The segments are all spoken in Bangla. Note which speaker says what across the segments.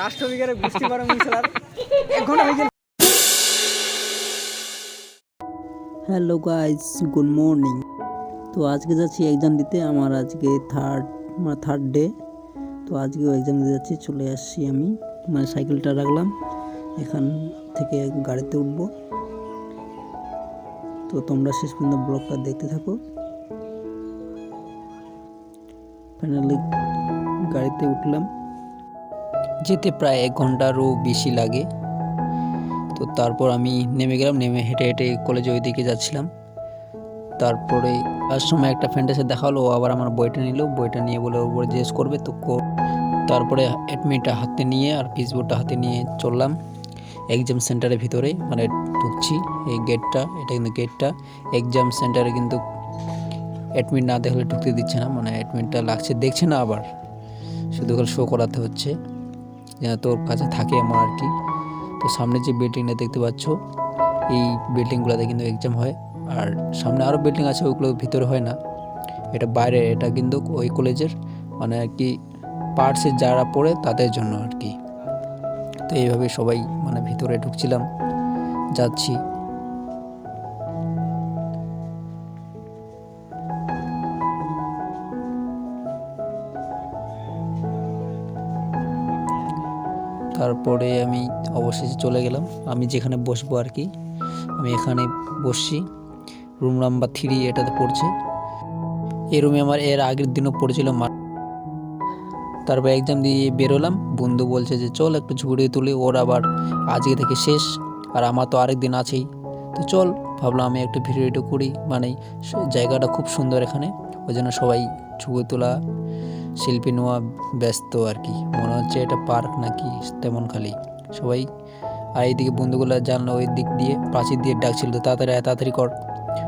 Speaker 1: রাষ্ট্রবিজ্ঞানের গোষ্ঠী গরম মিশালার এক ঘণ্টা হয়ে গেল
Speaker 2: হ্যালো গাইস গুড মর্নিং তো আজকে যাচ্ছি এক্সাম দিতে, আমার আজকে থার্ড মানে থার্ড ডে তো আজকেও এক্সাম দিতে যাচ্ছি, চলে আসছি আমি। মানে সাইকেলটা রাখলাম, এখান থেকে গাড়িতে উঠব। তো তোমরা শেষ পর্যন্ত ব্লগটা দেখতে থাকো। ফাইনালি গাড়িতে উঠলাম। যেতে প্রায় এক ঘন্টারও বেশি লাগে। তো তারপর আমি নেমে গেলাম, নেমে হেঁটে হেঁটে কলেজে ওই দিকে যাচ্ছিলাম। তারপরে আর সময় একটা ফ্রেন্ডের সাথে দেখা হলো, ও আবার আমার বইটা নিল। বইটা নিয়ে বলে, ওর উপরে জিজ্ঞেস করবে, তো তারপরে অ্যাডমিটটা হাতে নিয়ে আর পিসবোর্ডটা হাতে নিয়ে চললাম। এক্সাম সেন্টারের ভিতরে মানে ঢুকছি এই গেটটা এটা কিন্তু গেটটা এক্সাম সেন্টারে কিন্তু অ্যাডমিট না দেখলে ঢুকতে দিচ্ছে না মানে অ্যাডমিটটা লাগছে। দেখছে না আবার, শুধু শো করাতে হচ্ছে। তোর কাছে থাকে আমার আর কি। তো সামনে যে বিল্ডিংটা দেখতে পাচ্ছ, এই বিল্ডিংগুলোতে কিন্তু এক্সাম হয়। আর সামনে আরও বিল্ডিং আছে ওইগুলো ভিতরে হয় না। এটা বাইরে, এটা কিন্তু ওই কলেজের মানে আর কি পার্টসে যারা পড়ে তাদের জন্য আর কি। তো এইভাবে সবাই মানে ভিতরে ঢুকছিলাম, যাচ্ছি। তারপরে আমি অবশেষে চলে গেলাম। আমি যেখানে বসবো আর কি, আমি এখানে বসছি। রুম নাম্বার থ্রি এটাতে পড়ছে। এই রুমে আমার এর আগের দিনও পড়েছিল মা। তারপর এক্সাম দিয়ে বেরোলাম। বন্ধু বলছে যে, চল একটু ঝুড়িয়ে তুলি, ওর আবার আজকে থেকে শেষ, আর আমার তো আরেক দিন আছেই। তো চল, ভাবলাম আমি একটু ভিডিও ভিডিও করি। মানে জায়গাটা খুব সুন্দর এখানে, ওই জন্য সবাই ছবি তোলা শিল্পী নেওয়া ব্যস্ত আর কি। মনে হচ্ছে এটা পার্ক নাকি তেমন খালি। সবাই, আর এইদিকে বন্ধুগুলো জানলো ওই দিক দিয়ে, প্রাচীর দিয়ে ডাকছিল, তো তাড়াতাড়ি তাড়াতাড়ি কর।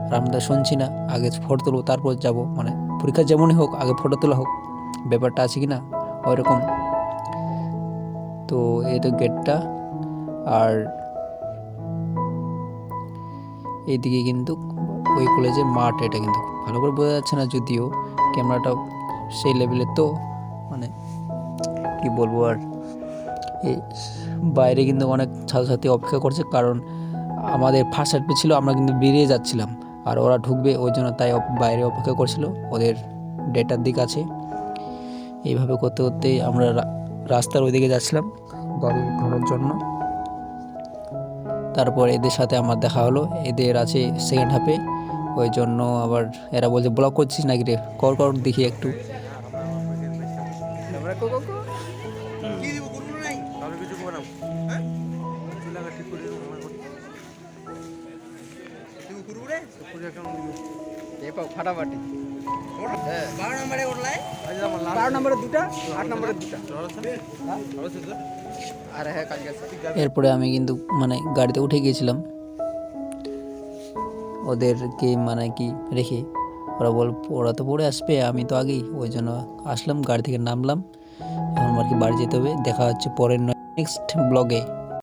Speaker 2: আর আমরা শুনছি না, আগে ফটো তুলবো, তারপর যাব। মানে পরীক্ষা যেমনই হোক, আগে ফটো তোলা হোক, ব্যাপারটা আছে কি না ওই রকম তো এই তো গেটটা আর এইদিকে কিন্তু ওই কলেজের মাঠ, এটা কিন্তু ভালো করে বোঝা যাচ্ছে না যদিও ক্যামেরাটা সেই লেভেলের তো মানে কি বলব আর বাইরে কিন্তু অনেক ছাত্রছাত্রী অপেক্ষা করছে কারণ আমাদের ফার্স্ট সাইড ছিল, আমরা কিন্তু বেরিয়ে যাচ্ছিলাম। আর ওরা ঢুকবে, ওই জন্য তাই বাইরে অপেক্ষা করছিল। ওদের ডেটার দিক আছে। এইভাবে করতে করতে আমরা রাস্তার ওইদিকে যাচ্ছিলাম গাড়ি ধরার জন্য। তারপর এদের সাথে আমার দেখা হলো। এদের আছে সেকেন্ড হাফে ওই জন্য আবার এরা বলছে ব্লক করছিস নাকি রে? কর কর, দেখি একটু।
Speaker 1: তোমরা কো কো কো এ পাও ফাটাফাটি। বারো নম্বরে উঠলাই বারো নম্বরে দুটা আট নম্বরে দুটা। আরে হ্যাঁ কাজ
Speaker 2: এরপরে আমি কিন্তু মানে গাড়িতে উঠে গিয়েছিলাম। ওদেরকে মানে কি রেখে ওরা বল ওরা তো পড়ে আসবে আমি তো আগেই ওই জন্য আসলাম গাড়ি থেকে নামলাম। আর কি বাড়ি যেতে হবে। দেখা হচ্ছে পরের নেক্সট ব্লগে।